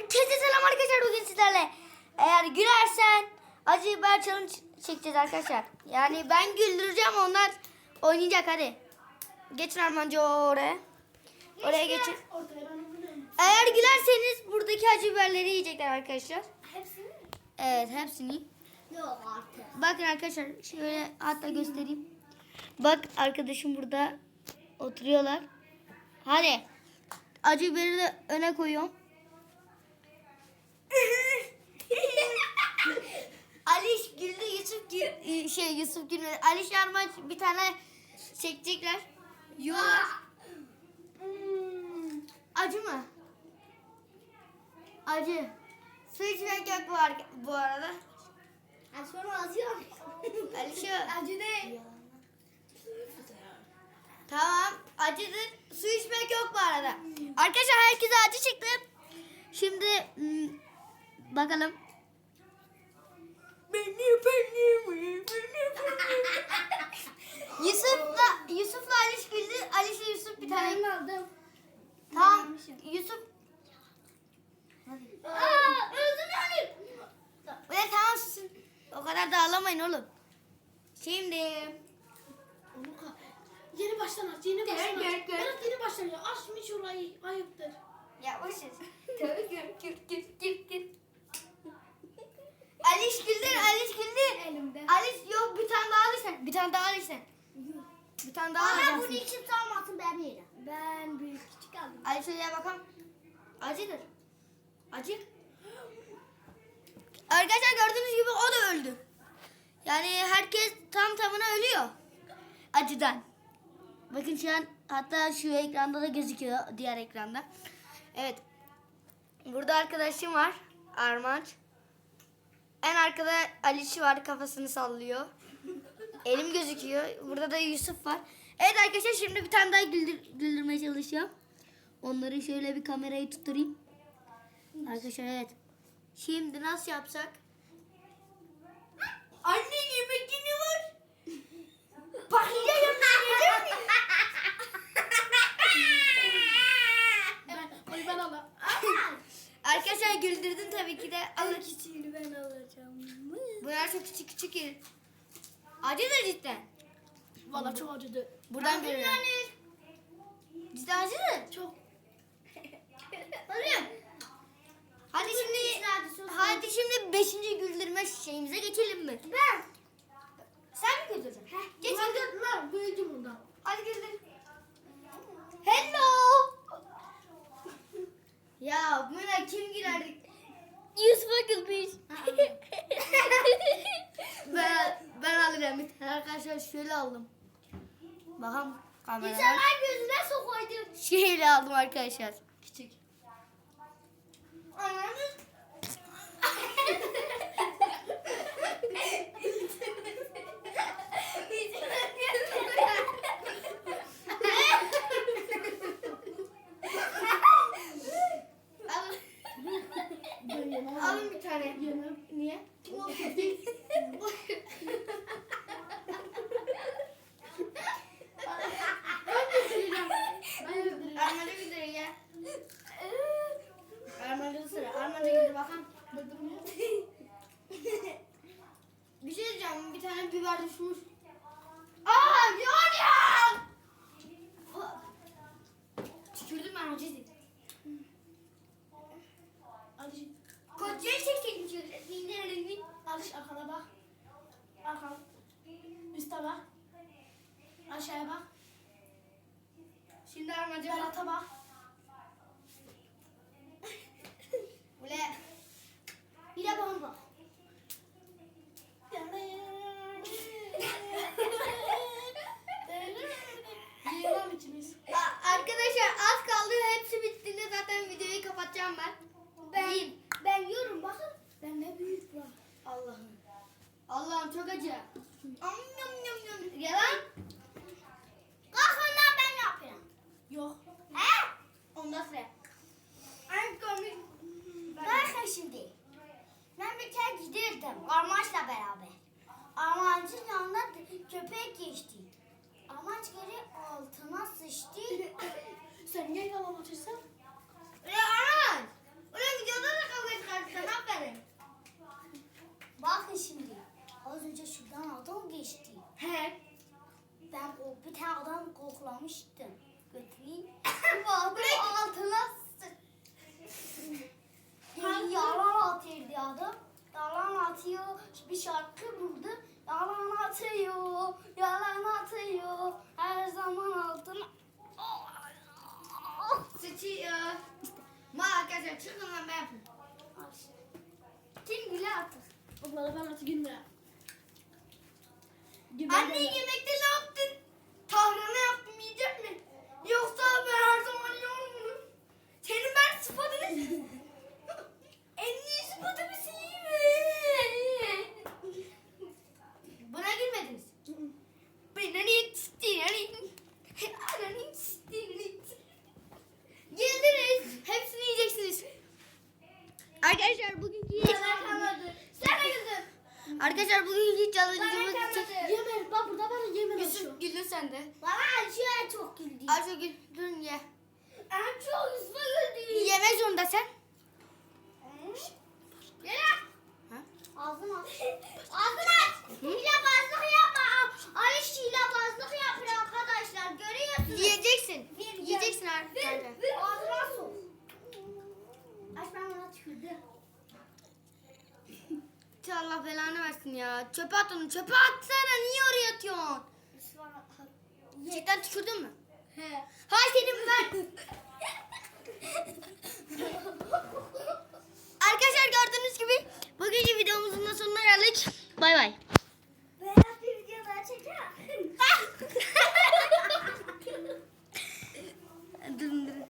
Herkese selam arkadaşlar bugün sizlerle. Eğer gülersen acı biber challenge çekeceğiz arkadaşlar. Yani ben güldüreceğim onlar oynayacak hadi. Geçin Armancı oraya. Oraya geçin. Eğer gülerseniz buradaki acı biberleri yiyecekler arkadaşlar. Hepsini mi? Evet hepsini. Yok artık. Bakın arkadaşlar şöyle hatta göstereyim. Bak arkadaşım burada oturuyorlar. Hadi. Acı biberi de öne koyuyorum. Aliş güldü Yusuf gül şey Yusuf gülmedi. Aliş Armaç bir tane çekecekler. Yiyorlar. Hmm. Acı mı? Acı. Su içmek yok bu, ar- bu arada. Az sonra azıyor. Alişo. Acı değil. Tamam acıdır. Su içmek yok bu arada. Arkadaşlar herkese acı çıktı. Şimdi hmm, bakalım. Benim benim Yusuf'la Yusuf'la Aliş güldü. Aliş'le Yusuf bir tane. Ben aldım. Tamam. Yusuf. Aa, öldüm yani. Ulan tamam susun. O kadar da ağlamayın oğlum. Şimdi. Yeni baştan aç, yeni baştan gel, aç. gel. Berat yeni baştan aç. Açmış orayı, ayıptır. Ya boş ver. Tabii gir gir gir gir gir. Aliş güldü, Aliş güldü. Elimde. Aliş yok bir tane daha alırsan. Bir tane daha alırsan. Bir tane daha Bana bunu alacaksın. içim salmasın ben yerim. Ben büyük küçük aldım. Aliş şöyle bakalım. Acıdır. Acı. Arkadaşlar gördüğünüz gibi o da öldü. Yani herkes tam tamına ölüyor. Acıdan. Bakın şu an hatta şu ekranda da gözüküyor diğer ekranda. Evet. Burada arkadaşım var. Armanç. En arkada Aliş var kafasını sallıyor. Elim gözüküyor. Burada da Yusuf var. Evet arkadaşlar şimdi bir tane daha güldür, güldürmeye çalışacağım. Onları şöyle bir kamerayı tutturayım. Arkadaşlar evet. Şimdi nasıl yapsak? Anne yemek yine var. Yemek Ben, oy ben alayım. Arkadaşlar güldürdün tabii ki de. Alın. küçüğünü ben alacağım. Bunlar çok küçük küçük yer. Acı da cidden. Valla çok acıdı. Buradan görüyorum. Cidden acı mı? Çok. Alıyorum. Hadi şimdi Hadi şimdi beşinci güldürme şeyimize geçelim mi? Ben. Sen mi güldüreceksin? Geç Ulan güldür. lan, büyüdüm bundan. Hadi güldür. Hello. ya buna kim girerdik? Yusuf'a gülmüş. ben, ben alacağım bir tane arkadaşlar şöyle aldım. Bakalım kameradan. İnsanlar gözüne sokaydın. Şöyle aldım arkadaşlar. Küçük. Anladın? Alın bir tane. Yemem. Niye? Kim o? Ben götüreceğim. Ben götüreceğim. Armada güldür ya. Armada sıra. Armada güldür bakalım. Bir şey diyeceğim. Bir tane biber düşmüş. Aa yanıyor. Tükürdüm ben acıydı. Alış. Kocaya çekeyim şöyle. Dinlerim. Alış arkana bak. Arkana. Üste bak. Aşağıya bak. Şimdi armaca Berat'a bak. Ule. Bir de bana bak. Yiyemem içimiz. A- Arkadaşlar az kaldı. Hepsi bittiğinde zaten videoyu kapatacağım ben. Ben, Yiyin. ben yiyorum bakın. Ben ne büyük var. Allah'ım. Çok acı. Am yum yum yum. Yalan. Kalk ondan ben yapıyorum. Yok. He? Ondan sonra. En komik. Bakın şimdi. Ben bir kere giderdim Armanç'la beraber. Armanç'ın yanına köpek geçti. Armanç geri altına sıçtı. Sen niye yalan atıyorsun? Ulan şey, e, ma arkadaşlar çıkın lan ben. Kim güle artık. Abla ben artık gündüre. Anne yemekte ne yaptın? Challenge'ımız... kalmadı. Yemen bak burada bana Yusuf açıyor. güldün sen de. Bana şu an çok güldü. Ayşe güldün ye. En çok Yusuf'a güldü. Yemek zorunda sen. Gel. Ha? Ağzını aç. Ağzını aç. Hilebazlık yapma. Ali hilebazlık yapıyor arkadaşlar. Görüyorsunuz. Yiyeceksin. Yiyeceksin arkadaşlar. sok. Aç ben ona tükürdüm. Tüh, Allah belanı versin ya. Çöpe at onu. Çöpe atsana. Niye oraya atıyorsun? Cidden tükürdün mü? He. Hay senin ben. Arkadaşlar gördüğünüz gibi bugünkü videomuzun da sonuna geldik. Bay bay.